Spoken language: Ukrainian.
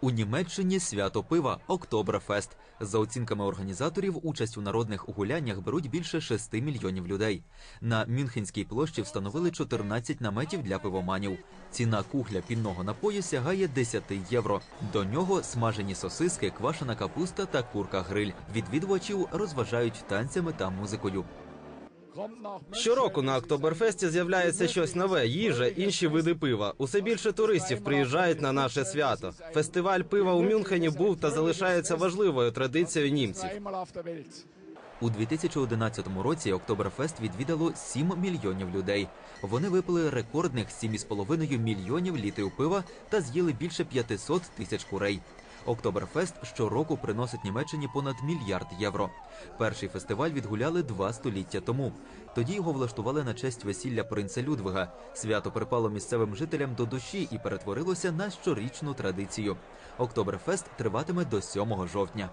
У Німеччині свято пива Октоберфест. За оцінками організаторів, участь у народних гуляннях беруть більше 6 мільйонів людей. На Мюнхенській площі встановили 14 наметів для пивоманів. Ціна кухля пінного напою сягає 10 євро. До нього смажені сосиски, квашена капуста та курка гриль. Відвідувачів розважають танцями та музикою. Щороку на Октоберфесті з'являється щось нове, їжа, інші види пива. Усе більше туристів приїжджають на наше свято. Фестиваль пива у Мюнхені був та залишається важливою традицією німців. У 2011 році Октоберфест відвідало 7 мільйонів людей. Вони випили рекордних 7,5 мільйонів літрів пива та з'їли більше 500 тисяч курей. Октоберфест щороку приносить Німеччині понад мільярд євро. Перший фестиваль відгуляли два століття тому. Тоді його влаштували на честь весілля принца Людвига. Свято припало місцевим жителям до душі і перетворилося на щорічну традицію. Октоберфест триватиме до 7 жовтня.